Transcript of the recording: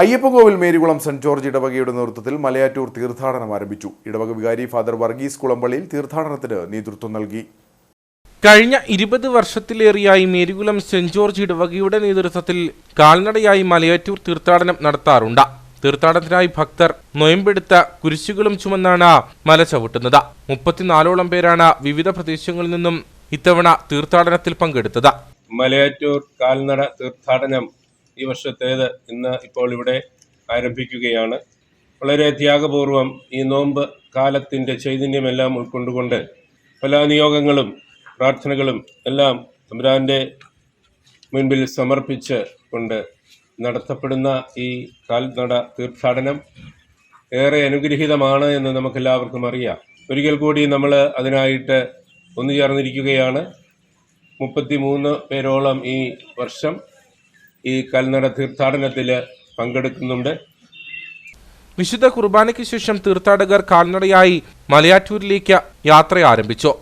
Ayyappancoil Marykulam saint George ഇടവകയുടെ നേതൃത്വത്തിൽ മലയാറ്റൂർ തീർത്ഥാടനം ആരംഭിച്ചു. ഇടവക വികാരി ഫാദർ വർഗീസ് കുളമ്പള്ളിയിൽ തീർത്ഥാടനത്തിന് നേതൃത്വം നൽകി. കഴിഞ്ഞ ഇരുപത് വർഷത്തിലേറെയായി മേരികുളം സെന്റ് ജോർജ് ഇടവകയുടെ നേതൃത്വത്തിൽ കാൽനടയായി മലയാറ്റൂർ തീർത്ഥാടനം നടത്താറുണ്ട്. തീർത്ഥാടനത്തിനായി ഭക്തർ നൊയമ്പെടുത്ത കുരിശുകളും ചുമന്നാണ് മല ചവിട്ടുന്നത്. മുപ്പത്തിനാലോളം പേരാണ് വിവിധ പ്രദേശങ്ങളിൽ നിന്നും ഇത്തവണ തീർത്ഥാടനത്തിൽ പങ്കെടുത്തത്. മലയാറ്റൂർ കാൽനട തീർത്ഥാടനം ഈ വർഷത്തേത് ഇന്ന് ഇപ്പോൾ ഇവിടെ ആരംഭിക്കുകയാണ്. വളരെ ത്യാഗപൂർവം ഈ നോമ്പ് കാലത്തിന്റെ ചൈതന്യമെല്ലാം ഉൾക്കൊണ്ടുകൊണ്ട് പല നിയോഗങ്ങളും പ്രാർത്ഥനകളും എല്ലാം തമ്പുരാന്റെ മുൻപിൽ സമർപ്പിച്ച് കൊണ്ട് നടത്തപ്പെടുന്ന ഈ കാൽനട തീർത്ഥാടനം ഏറെ അനുഗ്രഹീതമാണ് എന്ന് നമുക്കെല്ലാവർക്കും അറിയാം. ഒരിക്കൽ കൂടി നമ്മൾ അതിനായിട്ട് ഒന്നു ചേർന്നിരിക്കുകയാണ്. മുപ്പത്തി മൂന്ന് പേരോളം ഈ വർഷം ഈ കൽനട തീർത്ഥാടനത്തിൽ പങ്കെടുക്കുന്നുണ്ട്. വിശുദ്ധ കുർബാനയ്ക്ക് ശേഷം തീർത്ഥാടകർ കാൽനടയായി മലയാറ്റൂരിലേക്ക് യാത്ര ആരംഭിച്ചു.